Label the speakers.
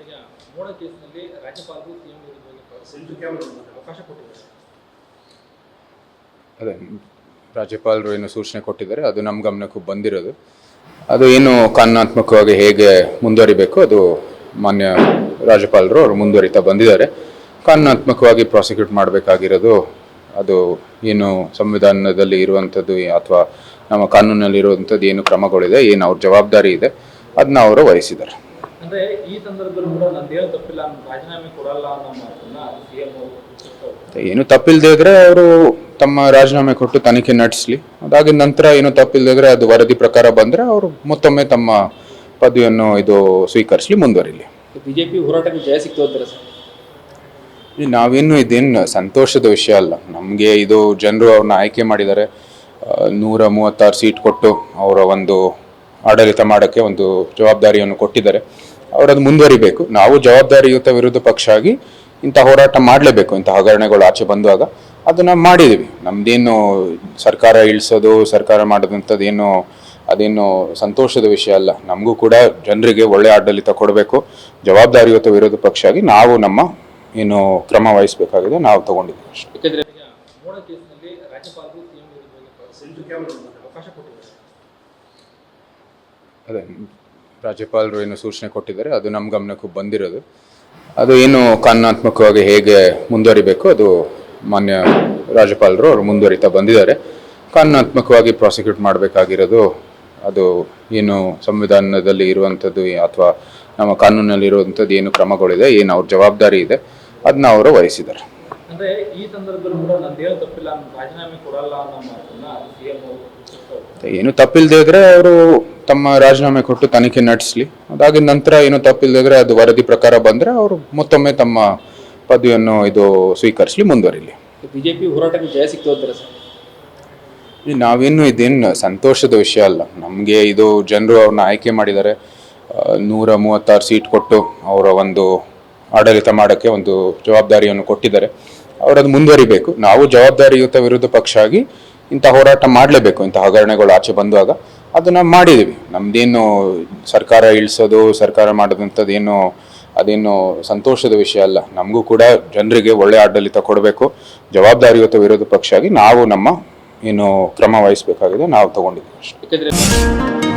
Speaker 1: ಈಗ ಮೋಡ ಕೇಸ್ನಲ್ಲಿ ರಾಜ್ಯಪಾಲರು ಸಿಎಂ ವಿರುದ್ಧವಾಗಿ ಅವಕಾಶ ಕೊಟ್ಟಿದ್ದಾರೆ.
Speaker 2: ಅದೇ ರಾಜ್ಯಪಾಲರು ಏನು ಸೂಚನೆ ಕೊಟ್ಟಿದ್ದಾರೆ ಅದು ನಮ್ಮ ಗಮನಕ್ಕೂ ಬಂದಿರೋದು. ಅದು ಏನು ಕಾನೂನಾತ್ಮಕವಾಗಿ ಹೇಗೆ ಮುಂದುವರಿಬೇಕು ಅದು ಮಾನ್ಯ ರಾಜ್ಯಪಾಲರು ಅವರು ಮುಂದುವರಿತಾ ಬಂದಿದ್ದಾರೆ. ಕಾನೂನಾತ್ಮಕವಾಗಿ ಪ್ರಾಸಿಕ್ಯೂಟ್ ಮಾಡಬೇಕಾಗಿರೋದು ಅದು ಏನು ಸಂವಿಧಾನದಲ್ಲಿ ಇರುವಂಥದ್ದು ಅಥವಾ ನಮ್ಮ ಕಾನೂನಲ್ಲಿ ಇರುವಂಥದ್ದು ಏನು ಕ್ರಮಗಳಿದೆ ಏನು ಅವ್ರ ಜವಾಬ್ದಾರಿ ಇದೆ ಅದನ್ನ ಅವರು ವಹಿಸಿದ್ದಾರೆ.
Speaker 1: ಅಂದ್ರೆ ಈ ಸಂದರ್ಭದಲ್ಲಿ ಕೂಡ ನಂದೇನು ತಪ್ಪಿಲ್ಲ ನಾನು ರಾಜೀನಾಮೆ ಕೊಡಲ್ಲ ಅನ್ನೋ ಮಾತನ್ನ
Speaker 2: ಏನು ತಪ್ಪಿಲ್ದೇ ಇದ್ರೆ ಅವರು ತಮ್ಮ ರಾಜೀನಾಮೆ ಕೊಟ್ಟು ತನಿಖೆ ನಡೆಸಲಿ. ಅದಾಗಿದ ನಂತರ ಏನು ತಪ್ಪಿಲ್ದೇ ಇದ್ರೆ ಅದು ವರದಿ ಪ್ರಕಾರ ಬಂದ್ರೆ ಅವರು ಮತ್ತೊಮ್ಮೆ ತಮ್ಮ ಪದವಿಯನ್ನು ಇದು ಸ್ವೀಕರಿಸಲಿ ಮುಂದುವರಿಲಿ.
Speaker 1: ಬಿಜೆಪಿ ಹೋರಾಟಕ್ಕೆ ಜಯ ಸಿಕ್ತು ಅಂತಾರೆ ಸರ್.
Speaker 2: ಈ ನಾವೇನು ಇದೇನು ಸಂತೋಷದ ವಿಷಯ ಅಲ್ಲ. ನಮಗೆ ಇದು ಜನರು ಅವ್ರನ್ನ ಆಯ್ಕೆ ಮಾಡಿದ್ದಾರೆ. ನೂರ ಮೂವತ್ತಾರು ಸೀಟ್ ಕೊಟ್ಟು ಅವರ ಒಂದು ಆಡಳಿತ ಮಾಡೋಕ್ಕೆ ಒಂದು ಜವಾಬ್ದಾರಿಯನ್ನು ಕೊಟ್ಟಿದ್ದಾರೆ. ಅವರದು ಮುಂದುವರಿಬೇಕು. ನಾವು ಜವಾಬ್ದಾರಿಯುತ ವಿರುದ್ಧ ಪಕ್ಷ ಆಗಿ ಇಂಥ ಹೋರಾಟ ಮಾಡಲೇಬೇಕು. ಇಂಥ ಹಗರಣಗಳು ಆಚೆ ಬಂದಾಗ ಅದನ್ನು ಮಾಡಿದ್ದೀವಿ. ನಮ್ದೇನು ಸರ್ಕಾರ ಇಳಿಸೋದು, ಸರ್ಕಾರ ಮಾಡೋದಂಥದ್ದು ಅದೇನು ಸಂತೋಷದ ವಿಷಯ ಅಲ್ಲ. ನಮಗೂ ಕೂಡ ಜನರಿಗೆ ಒಳ್ಳೆ ಆಡಳಿತ ಕೊಡಬೇಕು. ಜವಾಬ್ದಾರಿಯುತ ವಿರೋಧ ಪಕ್ಷ ಆಗಿ ನಾವು ನಮ್ಮ ಏನು ಕ್ರಮ ವಹಿಸಬೇಕಾಗಿದೆ, ನಾವು ತಗೊಂಡಿದ್ದೀವಿ ಅಷ್ಟೇ
Speaker 1: ಯಾಕಂದ್ರೆ ಈಗ ಮೋಡ ಕೇಸ್ನಲ್ಲಿ ರಾಜ್ಯಪಾಲರು ಸಿಎಂ ವಿರುದ್ಧವಾಗಿ ಅವಕಾಶ ಕೊಟ್ಟಿದ್ದಾರೆ
Speaker 2: ಅದೇ ರಾಜ್ಯಪಾಲರು ಏನು ಸೂಚನೆ ಕೊಟ್ಟಿದ್ದಾರೆ ಅದು ನಮ್ಮ ಗಮನಕ್ಕೂ ಬಂದಿರೋದು. ಅದು ಏನು ಕಾನೂನಾತ್ಮಕವಾಗಿ ಹೇಗೆ ಮುಂದುವರಿಬೇಕು ಅದು ಮಾನ್ಯ ರಾಜ್ಯಪಾಲರು ಅವರು ಮುಂದುವರಿತಾ ಬಂದಿದ್ದಾರೆ. ಕಾನೂನಾತ್ಮಕವಾಗಿ ಪ್ರಾಸಿಕ್ಯೂಟ್ ಮಾಡಬೇಕಾಗಿರೋದು ಅದು ಏನು ಸಂವಿಧಾನದಲ್ಲಿ ಇರುವಂಥದ್ದು ಅಥವಾ ನಮ್ಮ ಕಾನೂನಲ್ಲಿ ಇರುವಂಥದ್ದು ಏನು ಕ್ರಮಗಳಿದೆ ಏನು ಅವ್ರ ಜವಾಬ್ದಾರಿ ಇದೆ ಅದನ್ನ ಅವರು ವಹಿಸಿದ್ದಾರೆ.
Speaker 1: ಅಂದ್ರೆ ಈ ಸಂದರ್ಭದಲ್ಲಿ ಕೂಡ ನಂದೇನು ತಪ್ಪಿಲ್ಲ ನಾನು ರಾಜೀನಾಮೆ ಕೊಡಲ್ಲ ಅನ್ನೋ ಮಾತನ್ನ ಸಿಎಂ ಅವರು
Speaker 2: ಏನು ತಪ್ಪಿಲ್ಲದೆ ಇದ್ರೆ ಅವರು ತಮ್ಮ ರಾಜೀನಾಮೆ ಕೊಟ್ಟು ತನಿಖೆ ನಡೆಸಲಿ. ಅದಾಗಿದ ನಂತರ ಏನು ತಪ್ಪಿಲ್ಲದೆ ಇದ್ರೆ ಅದು ವರದಿ ಪ್ರಕಾರ ಬಂದರೆ ಅವರು ಮತ್ತೊಮ್ಮೆ ತಮ್ಮ ಪದವಿಯನ್ನು ಇದು ಸ್ವೀಕರಿಸಲಿ ಮುಂದುವರಿಲಿ.
Speaker 1: ಬಿಜೆಪಿ ಹೋರಾಟಕ್ಕೆ ಜಯ ಸಿಕ್ತು ಅಂತಾರೆ ಸರ್.
Speaker 2: ಈ ನಾವೇನು ಇದೇನು ಸಂತೋಷದ ವಿಷಯ ಅಲ್ಲ. ನಮಗೆ ಇದು ಜನರು ಅವ್ರನ್ನ ಆಯ್ಕೆ ಮಾಡಿದ್ದಾರೆ ನೂರ ಮೂವತ್ತಾರು ಸೀಟ್ ಕೊಟ್ಟು ಅವರ ಒಂದು ಆಡಳಿತ ಮಾಡೋಕ್ಕೆ ಒಂದು ಜವಾಬ್ದಾರಿಯನ್ನು ಕೊಟ್ಟಿದ್ದಾರೆ. ಅವರದು ಮುಂದುವರಿಬೇಕು. ನಾವು ಜವಾಬ್ದಾರಿಯುತ ವಿರುದ್ಧ ಪಕ್ಷ ಆಗಿ ಇಂಥ ಹೋರಾಟ ಮಾಡಲೇಬೇಕು. ಇಂಥ ಹಗರಣೆಗಳು ಆಚೆ ಬಂದಾಗ ಅದನ್ನು ಮಾಡಿದೀವಿ. ನಮ್ದೇನು ಸರ್ಕಾರ ಇಳಿಸೋದು, ಸರ್ಕಾರ ಮಾಡಿದಂಥದ್ದೇನು ಅದೇನು ಸಂತೋಷದ ವಿಷಯ ಅಲ್ಲ. ನಮಗೂ ಕೂಡ ಜನರಿಗೆ ಒಳ್ಳೆ ಆಡಳಿತ ಕೊಡಬೇಕು. ಜವಾಬ್ದಾರಿಯುತ ವಿರೋಧ ಪಕ್ಷ ಆಗಿ ನಾವು ನಮ್ಮ ಏನು ಕ್ರಮ ವಹಿಸಬೇಕಾಗಿದೆ, ನಾವು ತಗೊಂಡಿದ್ದೀವಿ